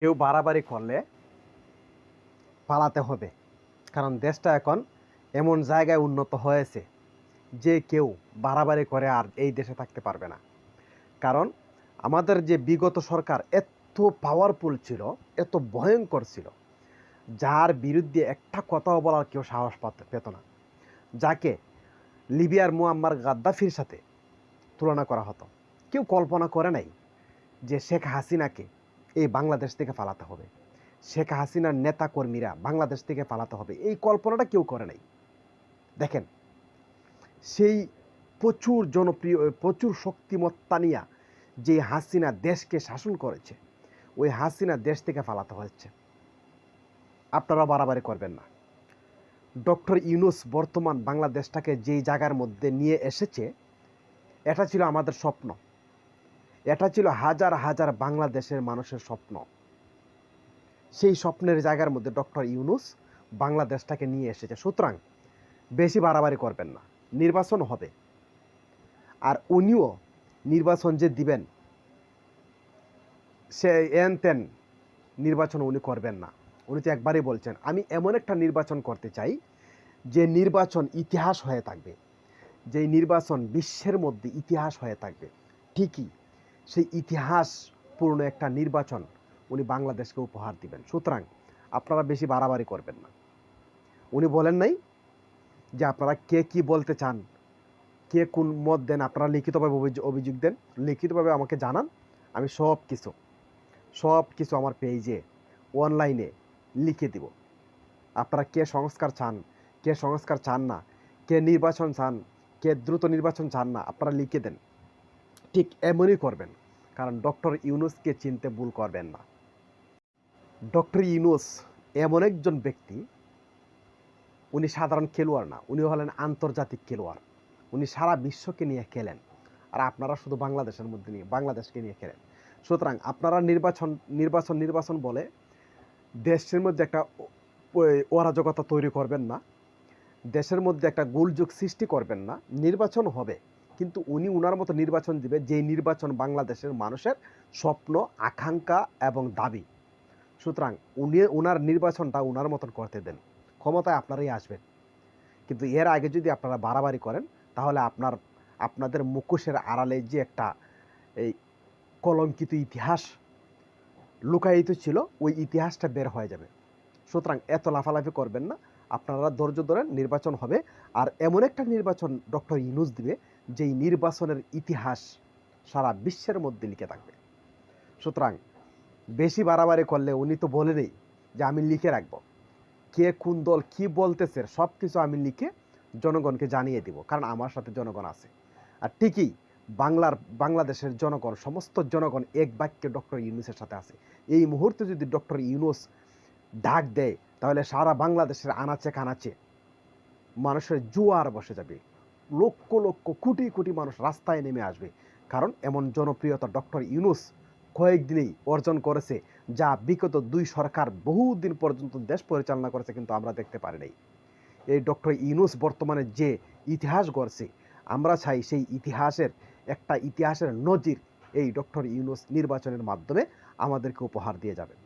কেউ বাড়াবাড়ি করলে পালাতে হবে। কারণ দেশটা এখন এমন জায়গায় উন্নত হয়েছে যে কেউ বাড়াবাড়ি করে আর এই দেশে থাকতে পারবে না। কারণ আমাদের যে বিগত সরকার এত পাওয়ারফুল ছিল, এত ভয়ঙ্কর ছিল, যার বিরুদ্ধে একটা কথাও বলার কেউ সাহস পাত- না। যাকে লিবিয়ার মুয়াম্মার গাদ্দাফির সাথে তুলনা করা হতো। কেউ কল্পনা করে নাই যে শেখ হাসিনাকে এই বাংলাদেশ থেকে পালাতে হবে। শেখ হাসিনার নেতা কর্মীরা বাংলাদেশ থেকে পালাতে হবে। এই কল্পনাটা কেউ করে নাই। দেখেন, সেই প্রচুর জনপ্রিয় প্রচুর শক্তিমত্তা নিয়া যে হাসিনা দেশকে শাসন করেছে, ওই হাসিনা দেশ থেকে পালাতে হচ্ছে আপনারা বাড়াবাড়ি করবেন না। ডক্টর ইউনুস বর্তমান বাংলাদেশটাকে যেই জায়গার মধ্যে নিয়ে এসেছে, এটা ছিল আমাদের স্বপ্ন। এটা ছিল হাজার হাজার বাংলাদেশের মানুষের স্বপ্ন। সেই স্বপ্নের জায়গার মধ্যে ডক্টর ইউনুস বাংলাদেশটাকে নিয়ে এসেছে। সুতরাং বেশি বাড়াবাড়ি করবেন না নির্বাচন হবে। আর উনিও নির্বাচন যে দিবেন, সে এন তেন নির্বাচন উনি করবেন না। উনি তো একবারই বলছেন, আমি এমন একটা নির্বাচন করতে চাই যে নির্বাচন ইতিহাস হয়ে থাকবে। যেই নির্বাচন বিশ্বের মধ্যে ইতিহাস হয়ে থাকবে। ঠিকই। সেই ইতিহাস পূর্ণ একটা নির্বাচন উনি বাংলাদেশকে উপহার দিবেন। সুতরাং আপনারা বেশি বাড়াবাড়ি করবেন না। উনি বলেন নাই যে আপনারা কে কি বলতে চান, কে কোন মত দেন, আপনারা লিখিতভাবে অভিযোগ দেন, লিখিতভাবে আমাকে জানান, আমি সব কিছু সব কিছু আমার পেজে, অনলাইনে লিখে দিব। আপনারা কে সংস্কার চান, কে সংস্কার চান না, কে নির্বাচন চান, কে দ্রুত নির্বাচন চান না, আপনারা লিখে দেন। ঠিক এমনই করবেন। কারণ ডক্টর ইউনুসকে চিনতে ভুল করবেন না। ডক্টর ইউনুস এমন একজন ব্যক্তি, উনি সাধারণ খেলোয়াড় না, উনি হলেন আন্তর্জাতিক খেলোয়াড়। উনি সারা বিশ্বকে নিয়ে খেলেন, আর আপনারা শুধু বাংলাদেশের মধ্যে নিয়ে, বাংলাদেশকে নিয়ে খেলেন। সুতরাং আপনারা নির্বাচন নির্বাচন নির্বাচন বলে দেশের মধ্যে একটা অরাজকতা তৈরি করবেন না, দেশের মধ্যে একটা গোলযোগ সৃষ্টি করবেন না, নির্বাচন হবে। কিন্তু উনি উনার মতো নির্বাচন দিবে যেই নির্বাচন বাংলাদেশের মানুষের স্বপ্ন, আকাঙ্ক্ষা এবং দাবি। সুতরাং উনি ওনার নির্বাচনটা উনার মতন করতে দেন। ক্ষমতায় আপনারাই আসবেন। কিন্তু এর আগে যদি আপনারা বাড়াবাড়ি করেন, তাহলে আপনার, আপনাদের মুখোশের আড়ালে যে একটা এই কলঙ্কিত ইতিহাস লুকায়িত ছিল, ওই ইতিহাসটা বের হয়ে যাবে। সুতরাং এত লাফালাফি করবেন না। আপনারা ধৈর্য ধরেন, নির্বাচন হবে। আর এমন একটা নির্বাচন ডক্টর ইউনুস দিবে, যেই নির্বাচনের ইতিহাস সারা বিশ্বের মধ্যে লিখে থাকবে। সুতরাং বেশি বাড়াবাড়ি করলে উনি তো বলেনই যে আমি লিখে রাখব। কে কোন দল কি বলতেছে সব কিছু আমি লিখে জনগণকে জানিয়ে দিব, কারণ আমার সাথে জনগণ আছে। আর ঠিকই বাংলার, বাংলাদেশের জনগণ, সমস্ত জনগণ এক বাক্যে ডক্টর ইউনুসের সাথে আছে। এই মুহূর্তে যদি ডক্টর ইউনুস ডাক দেয় তাহলে সারা বাংলাদেশের আনাচে কানাচে মানুষের জোয়ার বসে যাবে। লক্ষ লক্ষ, কোটি কোটি মানুষ রাস্তায় নেমে আসবে। কারণ এমন জনপ্রিয়তা ডক্টর ইউনুস কয়েকদিনেই অর্জন করেছে, যা বিগত দুই সরকার বহুদিন পর্যন্ত দেশ পরিচালনা করেছে কিন্তু আমরা দেখতে পারি নাই। এই ডক্টর ইউনুস বর্তমানে যে ইতিহাস গড়ছে, আমরা চাই সেই ইতিহাসের, একটা ইতিহাসের নজির এই ডক্টর ইউনুস নির্বাচনের মাধ্যমে আমাদেরকে উপহার দিয়ে যাবেন।